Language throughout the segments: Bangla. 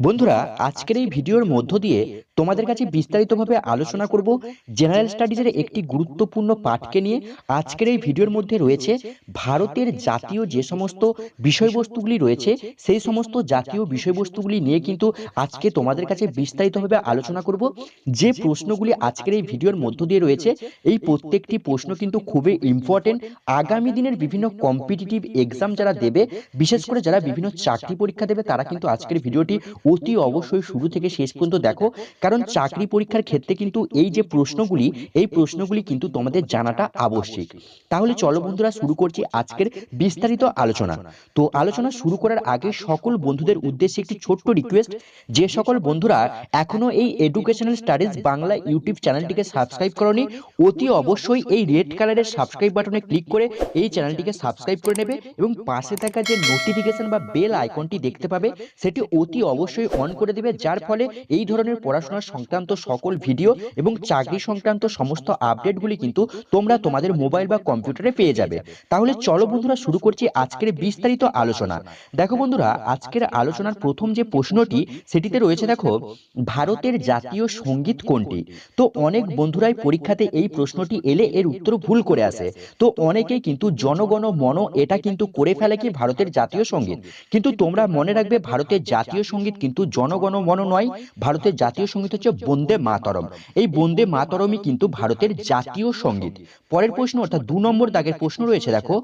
বন্ধুরা, আজকের এই ভিডিওর মধ্য দিয়ে তোমাদের কাছে বিস্তারিতভাবে আলোচনা করব জেনারেল স্টাডিজের একটি গুরুত্বপূর্ণ পাঠকে নিয়ে। আজকের এই ভিডিওর মধ্যে রয়েছে ভারতের জাতীয় যে সমস্ত বিষয়বস্তুগুলি রয়েছে, সেই সমস্ত জাতীয় বিষয়বস্তুগুলি নিয়ে কিন্তু আজকে তোমাদের কাছে বিস্তারিতভাবে আলোচনা করব। যে প্রশ্নগুলি আজকের এই ভিডিওর মধ্য দিয়ে রয়েছে, এই প্রত্যেকটি প্রশ্ন কিন্তু খুবই ইম্পর্টেন্ট আগামী দিনের বিভিন্ন কম্পিটিটিভ এক্সাম যারা দেবে, বিশেষ করে যারা বিভিন্ন চাকরি পরীক্ষা দেবে, তারা কিন্তু আজকের ভিডিওটি অতি অবশ্যই শুরু থেকে শেষ পর্যন্ত দেখো, কারণ চাকরি পরীক্ষার ক্ষেত্রে কিন্তু এই যে প্রশ্নগুলি, এই প্রশ্নগুলি কিন্তু তোমাদের জানাটা আবশ্যিক। তাহলে চলো বন্ধুরা, শুরু করছি আজকের বিস্তারিত আলোচনা। তো আলোচনা শুরু করার আগে সকল বন্ধুদের উদ্দেশ্যে একটি ছোট্ট রিকোয়েস্ট যে সকল বন্ধুরা এখনও এই এডুকেশনাল স্টাডিজ বাংলা ইউটিউব চ্যানেলটিকে সাবস্ক্রাইব করনি, অতি অবশ্যই এই রেড কালারের সাবস্ক্রাইব বাটনে ক্লিক করে এই চ্যানেলটিকে সাবস্ক্রাইব করে নেবে এবং পাশে থাকা যে নোটিফিকেশন বা বেল আইকনটি দেখতে পাবে, সেটি অতি অবশ্যই অন করে দেবে, যার ফলে এই ধরনের পড়াশোনা সংক্রান্ত সকল ভিডিও এবং চাকরি সংক্রান্ত সমস্ত আপডেটগুলি কিন্তু তোমরা তোমাদের মোবাইল বা কম্পিউটারে পেয়ে যাবে। তাহলে চলো বন্ধুরা শুরু করছি আজকের বিস্তারিত আলোচনা। দেখো বন্ধুরা, আজকের আলোচনার প্রথম যে প্রশ্নটি, সেটিতে রয়েছে দেখো, ভারতের জাতীয় সংগীত কোনটি? তো অনেক বন্ধুরাই পরীক্ষাতে এই প্রশ্নটি এলে এর উত্তর ভুল করে আসে। তো অনেকেই কিন্তু জনগণ মন এটা কিন্তু করে ফেলে কি ভারতের জাতীয় সংগীত। কিন্তু তোমরা মনে রাখবে, ভারতের জাতীয় সংগীত কিন্তু জনগণ মন নয়, ভারতের জাতীয় সংগীত হচ্ছে বন্দে মাতরম। এই বন্দে মাতরমই কিন্তু ভারতের জাতীয় সংগীত। পরের প্রশ্ন, অর্থাৎ দু নম্বর দাগের প্রশ্ন রয়েছে, দেখো।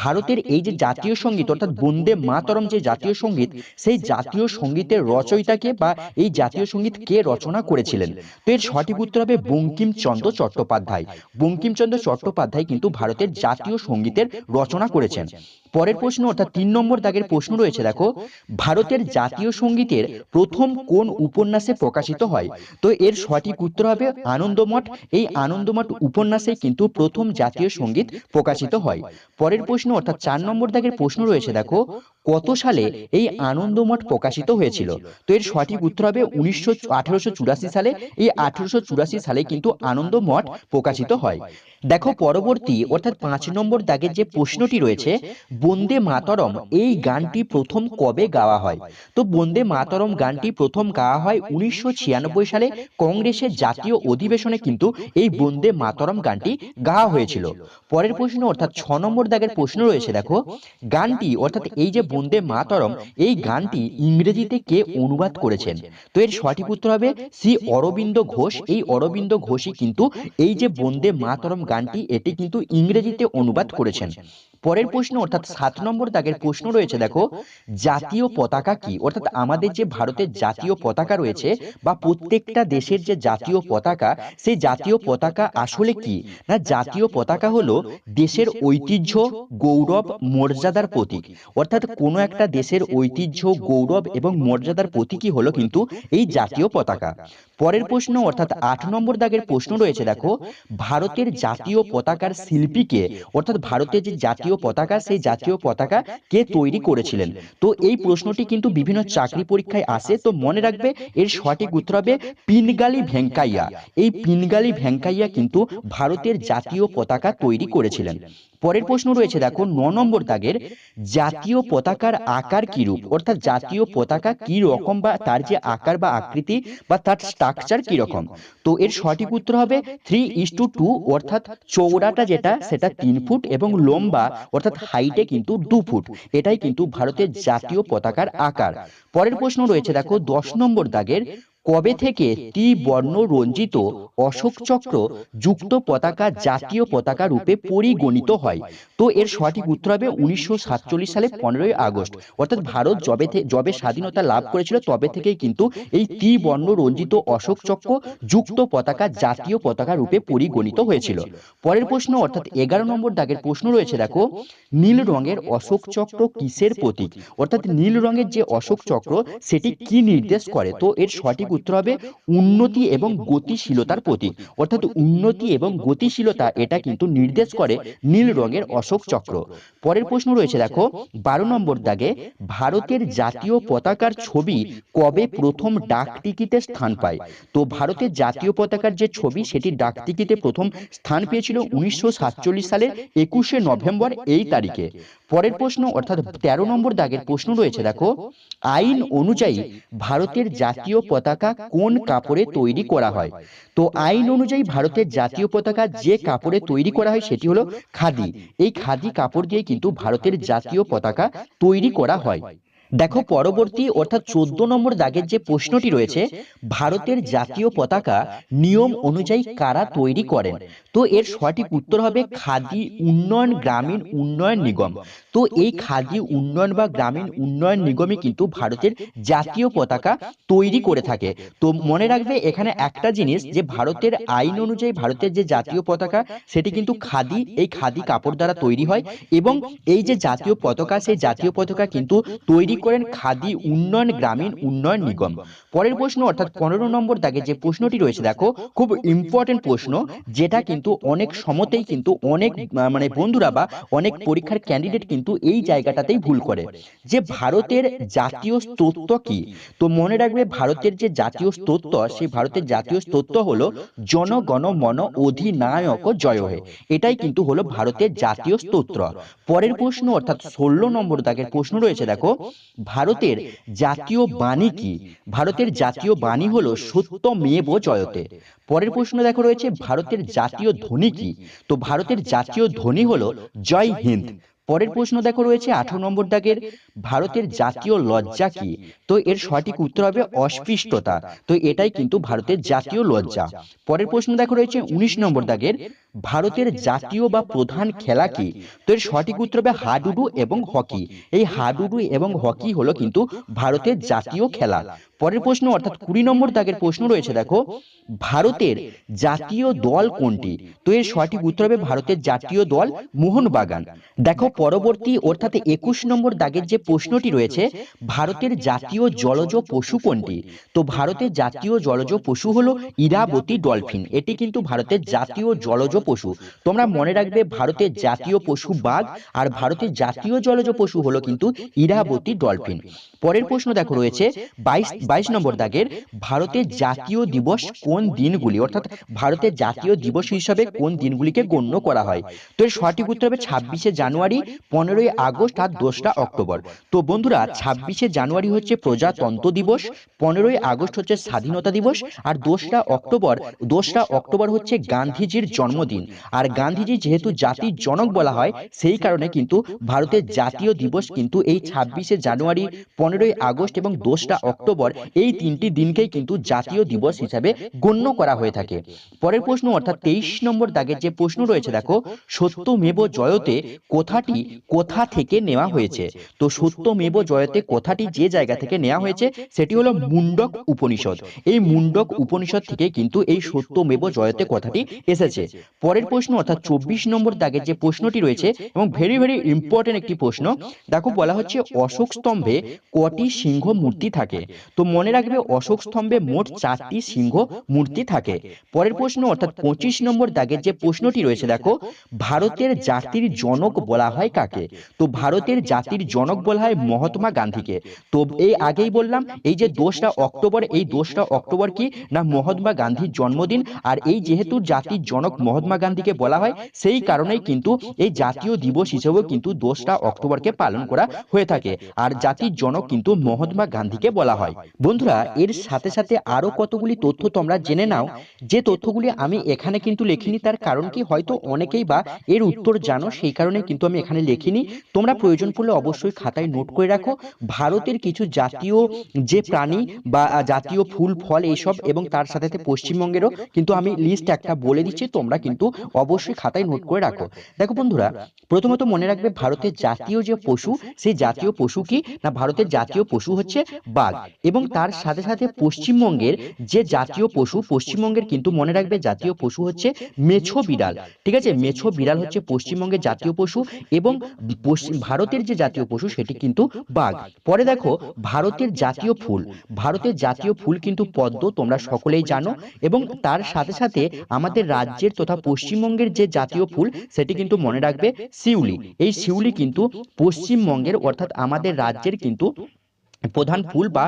ভারতের এই যে জাতীয় সংগীত, অর্থাৎ বন্দে মাতরম যে জাতীয় সংগীত, সেই জাতীয় সঙ্গীতের রচয়িতাকে বা এই জাতীয় সংগীত কে রচনা করেছিলেন? তো এর সঠিক উত্তর হবে বঙ্কিমচন্দ্র চট্টোপাধ্যায়। বঙ্কিমচন্দ্র চট্টোপাধ্যায় কিন্তু ভারতের জাতীয় সঙ্গীতের রচনা করেছেন। পরের প্রশ্ন, অর্থাৎ তিন নম্বর দাগের প্রশ্ন রয়েছে, দেখো। ভারতের জাতীয় সঙ্গীতের প্রথম কোন উপন্যাসে প্রকাশিত হয়? তো এর সঠিক উত্তর হবে আনন্দমঠ। এই আনন্দমঠ উপন্যাসে কিন্তু প্রথম জাতীয় সংগীত প্রকাশিত হয়। পরের প্রশ্ন, অর্থাৎ চার নম্বর দাগের প্রশ্ন রয়েছে, দেখো। কত সালে এই আনন্দমঠ প্রকাশিত হয়েছিল? তো এর সঠিক উত্তর হবে উনিশশো সালে। এই আঠেরোশো সালে কিন্তু আনন্দমঠ প্রকাশিত হয়। দেখো পরবর্তী, অর্থাৎ পাঁচ নম্বর দাগের যে প্রশ্নটি রয়েছে, বন্দে মাতরম এই গানটি প্রথম কবে গাওয়া হয়? তো বন্দে মাতরম গানটি প্রথম গাওয়া হয় উনিশশো ছিয়ানব্বই সালে। কংগ্রেসের জাতীয় অধিবেশনে কিন্তু এই বন্দে মাতরম গানটি গাওয়া হয়েছিল। পরের প্রশ্ন, অর্থাৎ ছ নম্বর দাগের প্রশ্ন রয়েছে, দেখো। গানটি, অর্থাৎ এই যে বন্দে মাতরম, এই গানটি ইংরেজিতে কে অনুবাদ করেছেন? তো এর সঠিক উত্তর হবে শ্রী অরবিন্দ ঘোষ। এই অরবিন্দ ঘোষই কিন্তু এই যে বন্দে মাতরম গানটি, এটি কিন্তু ইংরেজিতে অনুবাদ করেছেন। পরের প্রশ্ন অর্থাৎ সাত নম্বর দাগের প্রশ্ন রয়েছে দেখো। জাতীয় পতাকা কি? অর্থাৎ আমাদের যে ভারতের জাতীয় পতাকা রয়েছে বা প্রত্যেকটা দেশের যে জাতীয় পতাকা সেই জাতীয় পতাকা আসলে কি? না জাতীয় পতাকা হলো দেশের ঐতিহ্য গৌরব মর্যাদার প্রতীক। অর্থাৎ কোনো একটা দেশের ঐতিহ্য গৌরব এবং মর্যাদার প্রতীকই হলো কিন্তু এই জাতীয় পতাকা। পরের প্রশ্ন, অর্থাৎ আট নম্বর দাগের প্রশ্ন রয়েছে, দেখো, ভারতের জাতীয় পতাকার শিল্পীকে, অর্থাৎ ভারতের যে জাতীয় পতাকা, সেই জাতীয় পতাকা কে তৈরি করেছিলেন? তো এই প্রশ্নটি কিন্তু বিভিন্ন চাকরি পরীক্ষায় আসে, তো মনে রাখবে, এর সঠিক উত্তর হবে পিনগালি ভেঙ্কাইয়া। এই পিনগালি ভেঙ্কাইয়া কিন্তু ভারতের জাতীয় পতাকা তৈরি করেছিলেন। পরের প্রশ্ন রয়েছে, দেখো, ন নম্বর দাগের জাতীয় পতাকার আকার কিরূপ? অর্থাৎ জাতীয় পতাকা কি রকম বা তার যে আকার বা আকৃতি বা তার স্ট্রাকচার কি রকম তো এর সঠিক উত্তর হবে থ্রি ইস টু টু অর্থাৎ চৌড়াটা যেটা, সেটা তিন ফুট এবং লম্বা, অর্থাৎ হাইটে কিন্তু দু ফুট। এটাই কিন্তু ভারতের জাতীয় পতাকার আকার। পরের প্রশ্ন রয়েছে, দেখো, দশ নম্বর দাগের কবে থেকে ত্রিবর্ণ রঞ্জিত অশোক চক্র যুক্ত পতাকা জাতীয় পতাকা রূপে পরিগণিত হয়? তো এর সঠিক উত্তর হবে উনিশশো সালে পনেরোই আগস্ট। অর্থাৎ ভারত জবে জবে স্বাধীনতা লাভ করেছিল তবে থেকেই কিন্তু এই ত্রিবর্ণ রঞ্জিত অশোক চক্র যুক্ত পতাকা জাতীয় পতাকা রূপে পরিগণিত হয়েছিল। পরের প্রশ্ন অর্থাৎ এগারো নম্বর দাগের প্রশ্ন রয়েছে দেখো নীল রঙের অশোক চক্র কিসের প্রতীক? অর্থাৎ নীল রঙের যে অশোক চক্র সেটি কি নির্দেশ করে? তো এর সঠিক উত্তর হবে উন্নতি এবং গতিশীলতার প্রতীক। অর্থাৎ উন্নতি এবং গতিশীলতা, এটা কিন্তু নির্দেশ করে নীল রঙের অশোক চক্র। পরের প্রশ্ন রয়েছে, দেখো, বারো নম্বর দাগে ভারতের জাতীয় পতাকার ছবি কবে প্রথম ডাক টিকিটে স্থান পায়? তো ভারতের জাতীয় পতাকার যে ছবি, সেটি ডাক টিকিটে প্রথম স্থান পেয়েছিল উনিশশো সালের একুশে নভেম্বর এই তারিখে। পরের প্রশ্ন, অর্থাৎ তেরো নম্বর দাগের প্রশ্ন রয়েছে, দেখো, আইন অনুযায়ী ভারতের জাতীয় পতাকা কোন কাপড়ে তৈরি করা হয়? তো আইন অনুযায়ী ভারতের জাতীয় পতাকা যে কাপড়ে তৈরি করা হয় সেটি হলো খাদি। এই খাদি কাপড় দিয়ে কিন্তু ভারতের জাতীয় পতাকা তৈরি করা হয়। দেখো পরবর্তী অর্থাৎ চোদ্দ নম্বর দাগের যে প্রশ্নটি রয়েছে ভারতের জাতীয় পতাকা নিয়ম অনুযায়ী কারা তৈরি করেন? তো এর সঠিক উত্তর হবে খাদি উন্নয়ন গ্রামীণ উন্নয়ন নিগম। তো এই খাদি উন্নয়ন বা গ্রামীণ উন্নয়ন নিগমে কিন্তু ভারতের জাতীয় পতাকা তৈরি করে থাকে। তো মনে রাখবে এখানে একটা জিনিস যে ভারতের আইন অনুযায়ী ভারতের যে জাতীয় পতাকা সেটি কিন্তু খাদি এই খাদি কাপড় দ্বারা তৈরি হয় এবং এই যে জাতীয় পতাকা সেই জাতীয় পতাকা কিন্তু তৈরি করেন খাদি উন্নয়ন গ্রামীণ উন্নয়ন নিগম। পরের প্রশ্ন অর্থাৎ পনেরো নম্বর দাগে যে প্রশ্নটি রয়েছে দেখো খুব ইম্পর্টেন্ট প্রশ্ন যেটা কিন্তু অনেক সমতেই কিন্তু অনেক মানে বন্ধুরা বা অনেক পরীক্ষার ক্যান্ডিডেট কিন্তু এই জায়গাটাতেই ভুল করে। যে ভারতের জাতীয় স্তোত্র কি? তো মনে রাখবে ভারতের যে জাতীয় স্তোত্র, সেই ভারতের জাতীয় স্তোত্র হলো জনগণ মন অধিনায়ক জয় হে। এটাই কিন্তু হলো ভারতের জাতীয় স্তোত্র। পরের প্রশ্ন, অর্থাৎ ষোলো নম্বর দাগের প্রশ্ন রয়েছে, দেখো। ভারতের জাতীয় বাণী কি? ভারতের জাতীয় বাণী হলো সত্য মেব জয়তে। পরের প্রশ্ন দেখো রয়েছে, ভারতের জাতীয় ধ্বনি কি? তো ভারতের জাতীয় ধ্বনি হলো জয় হিন্দ। পরের প্রশ্ন দেখো রয়েছে, আঠারো নম্বর দাগের ভারতের জাতীয় লজ্জা কি? তো এর সঠিক উত্তর হবে অস্পৃষ্টতা। তো এটাই কিন্তু ভারতের জাতীয় লজ্জা। পরের প্রশ্ন দেখো রয়েছে, উনিশ নম্বর দাগের ভারতের জাতীয় বা প্রধান খেলা কি? তো এর সঠিক উত্তর হবে হাডুডু এবং হকি। এই হাডুডু এবং হকি হলো কিন্তু ভারতের জাতীয় খেলা। পরের প্রশ্ন অর্থাৎ কুড়ি নম্বর দাগের প্রশ্ন রয়েছে দেখো ভারতের জাতীয় দল কোনটি? তো এর সঠিক উত্তর হবে ভারতের জাতীয় দল মোহনবাগান। দেখো পরবর্তী অর্থাৎ একুশ নম্বর দাগের যে প্রশ্নটি রয়েছে ভারতের জাতীয় জলজ পশু কোনটি? তো ভারতের জাতীয় জলজ পশু হলো ইরাবতী ডলফিন এটি কিন্তু ভারতের জাতীয় জলজ পশু। তোমরা মনে রাখবে ভারতের জাতীয় পশু বাঘ আর ভারতের জাতীয় জলজ পশু হলো কিন্তু ইরাবতী ডলফিন। পরের প্রশ্ন দেখো রয়েছে, বাইশ বাইশ নম্বর দাগের ভারতের জাতীয় দিবস কোন দিনগুলি? অর্থাৎ ভারতের জাতীয় দিবস হিসাবে কোন দিনগুলিকে গণ্য করা হয়? তো এর সঠিক উত্তর হবে ছাব্বিশে জানুয়ারি, পনেরোই আগস্ট আর দোসরা অক্টোবর। তো বন্ধুরা, ছাব্বিশে জানুয়ারি হচ্ছে প্রজাতন্ত্র দিবস, পনেরোই আগস্ট হচ্ছে স্বাধীনতা দিবস, আর দোসরা অক্টোবর দোসরা অক্টোবর হচ্ছে গান্ধীজির জন্মদিন। আর গান্ধীজি যেহেতু জাতির জনক বলা হয়, সেই কারণে কিন্তু ভারতের জাতীয় দিবস কিন্তু এই ছাব্বিশে জানুয়ারি পনেরোই আগস্ট এবং দোসরা অক্টোবর এই তিনটি দিনকেই কিন্তু জাতীয় দিবস হিসাবে গণ্য করা হয়ে থাকে। পরের প্রশ্ন, অর্থাৎ তেইশ নম্বর দাগের যে প্রশ্ন রয়েছে, দেখো, সত্যমেব জয়তে কথাটি কোথা থেকে নেওয়া হয়েছে? তো সত্যমেব জয়তে কথাটি যে জায়গা থেকে নেওয়া হয়েছে, সেটি হলো মুন্ডক উপনিষদ। এই মুন্ডক উপনিষদ থেকে কিন্তু এই সত্যমেব জয়তে কথাটি এসেছে। পরের প্রশ্ন, অর্থাৎ চব্বিশ নম্বর দাগের যে প্রশ্নটি রয়েছে, এবং ভেরি ভেরি ইম্পর্টেন্ট একটি প্রশ্ন, দেখো, বলা হচ্ছে অশোক স্তম্ভে কটি সিংহ মূর্তি থাকে। তো মনে রাখবে অশোক স্তম্ভে মোট চারটি সিংহ মূর্তি থাকে। পরের প্রশ্ন অর্থাৎ পঁচিশ নম্বর দাগের যে প্রশ্নটি রয়েছে দেখো ভারতের জাতির জনক বলা হয় কাকে? তো ভারতের জাতির জনক বলা হয় মহাত্মা গান্ধীকে। তো এই আগেই বললাম এই যে দোসরা অক্টোবর এই দোসরা অক্টোবর কি না মহাত্মা গান্ধীর জন্মদিন? আর এই যেহেতু জাতির জনক মহাত্মা গান্ধীকে বলা হয় সেই কারণেই কিন্তু এই জাতীয় দিবস হিসেবেও কিন্তু দোসরা অক্টোবরকে পালন করা হয়ে থাকে আর জাতির জনক কিন্তু মহাত্মা গান্ধীকে বলা হয়। বন্ধুরা, এর সাথে সাথে আরও কতগুলি তথ্য তোমরা জেনে নাও। যে তথ্যগুলি আমি এখানে কিন্তু লিখিনি, তার কারণ কি হয়তো অনেকেই বা এর উত্তর জানো, সেই কারণে কিন্তু আমি এখানে লিখিনি। তোমরা প্রয়োজন পড়লে অবশ্যই খাতায় নোট করে রাখো। ভারতের কিছু জাতীয় যে প্রাণী বা জাতীয় ফুল, ফল এইসব এবং তার সাথে সাথে পশ্চিমবঙ্গেরও কিন্তু আমি লিস্ট একটা বলে দিচ্ছি, তোমরা কিন্তু অবশ্যই খাতায় নোট করে রাখো। দেখো বন্ধুরা, প্রথমত মনে রাখবে ভারতের জাতীয় যে পশু, সেই জাতীয় পশু কি? না, ভারতের জাতীয় পশু হচ্ছে বাঘ এবং তার সাথে সাথে পশ্চিমবঙ্গের যে জাতীয় পশু পশ্চিমবঙ্গের কিন্তু মনে রাখবে জাতীয় পশু হচ্ছে মেছো বিড়াল। ঠিক আছে? মেছো বিড়াল হচ্ছে পশ্চিমবঙ্গের জাতীয় পশু এবং ভারতের যে জাতীয় পশু সেটি কিন্তু বাঘ। পরে দেখো ভারতের জাতীয় ফুল। ভারতের জাতীয় ফুল কিন্তু পদ্ম তোমরা সকলেই জানো এবং তার সাথে সাথে আমাদের রাজ্যের তথা পশ্চিমবঙ্গের যে জাতীয় ফুল সেটি কিন্তু মনে রাখবে শিউলি এই শিউলি কিন্তু পশ্চিমবঙ্গের অর্থাৎ আমাদের রাজ্যের কিন্তু প্রধান ফুল বা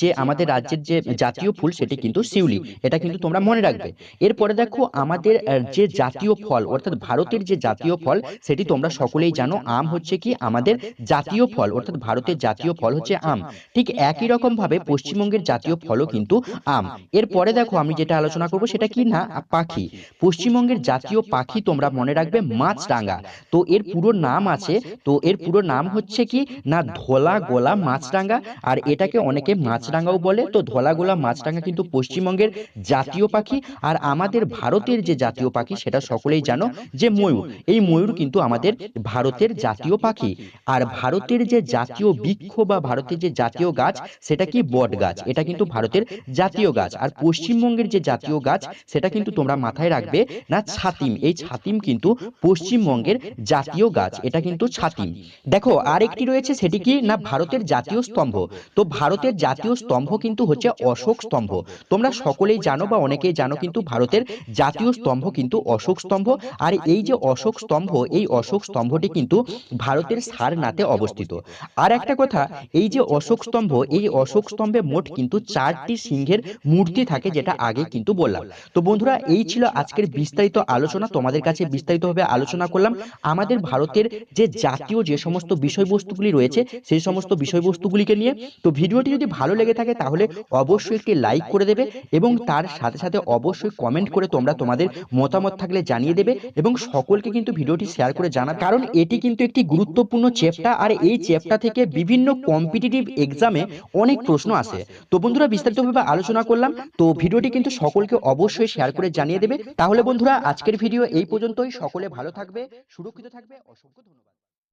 যে আমাদের রাজ্যের যে জাতীয় ফুল সেটি কিন্তু শিউলি। এটা কিন্তু তোমরা মনে রাখবে। এরপরে দেখো আমাদের যে জাতীয় ফল, অর্থাৎ ভারতের যে জাতীয় ফল, সেটি তোমরা সকলেই জানো, আম হচ্ছে কি আমাদের জাতীয় ফল, অর্থাৎ ভারতের জাতীয় ফল হচ্ছে আম। ঠিক একই রকম ভাবে পশ্চিমবঙ্গের জাতীয় ফলও কিন্তু আম। এরপরে দেখো আমি যেটা আলোচনা করব সেটা কি না? পাখি। পশ্চিমবঙ্গের জাতীয় পাখি তোমরা মনে রাখবে মাছরাঙা। তো এর পুরো নাম আছে, তো এর পুরো নাম হচ্ছে কি না ধলা গোলা মাছরাঙা আর এটাকে অনেকে মাছরাঙাও বলে তো ধলা গোলা মাছরাঙা কিন্তু পশ্চিমবঙ্গের জাতীয় পাখি। আর আমাদের ভারতের যে জাতীয় পাখি সেটা সকলেই জানো যে ময়ূর। এই ময়ূর কিন্তু আমাদের ভারতের জাতীয় পাখি। আর ভারতের যে জাতীয় বৃক্ষ বা ভারতের যে জাতীয় গাছ সেটা কি বট গাছ? এটা কিন্তু ভারতের জাতীয় গাছ। আর পশ্চিমবঙ্গের যে জাতীয় গাছ সেটা কিন্তু তোমরা মাথায় রাখবে না ছাতিম। এই ছাতিম কিন্তু পশ্চিমবঙ্গের জাতীয় গাছ। এটা কিন্তু ছাতিম। দেখো আরেকটি রয়েছে সেটি কি? না ভারতের জাতীয় স্তম্ভ। তো ভারতের জাতীয় স্তম্ভ কিন্তু হচ্ছে অশোক স্তম্ভ। তোমরা সকলেই জানো বা অনেকেই জানো কিন্তু ভারতের জাতীয় স্তম্ভ কিন্তু অশোক স্তম্ভ। আর এই যে অশোক স্তম্ভ, এই অশোক স্তম্ভটি কিন্তু ভারতের সারনাথে অবস্থিত। আর একটা কথা, এই যে অশোক স্তম্ভ, এই অশোক স্তম্ভে মোট কিন্তু চারটি সিংহের মূর্তি থাকে যেটা আগে কিন্তু বললাম। তো বন্ধুরা, এই ছিল আজকের বিস্তারিত আলোচনা। তোমাদের কাছে বিস্তারিতভাবে আলোচনা করলাম। আমাদের ভারতের যে জাতীয় যে সমস্ত বিষয়বস্তুগুলি রয়েছে, সেই সমস্ত বিষয়বস্তুগুলিকে নিয়ে। তো ভিডিওটি যদি ভালো লেগে থাকে তাহলে অবশ্যই একটি লাইক করে দেবে এবং তার সাথে সাথে অবশ্যই কমেন্ট করে তোমরা তোমাদের মতামত থাকলে জানিয়ে দেবে এবং সকলকে কিন্তু ভিডিওটি শেয়ার করে জানা কারণ এটি কিন্তু একটি গুরুত্বপূর্ণ চেপটা আর এই চেপটা থেকে বিভিন্ন কম্পিটিটিভ এক্সামে অনেক প্রশ্ন আসে। তো বন্ধুরা, বিস্তারিতভাবে আলোচনা করলাম। তো ভিডিওটি কিন্তু সকলকে অবশ্যই শেয়ার করে জানিয়ে দেবে। তাহলে বন্ধুরা, আজকের ভিডিও এই পর্যন্তই। সকলে ভালো থাকবে, সুরক্ষিত থাকবে। অসংখ্য ধন্যবাদ।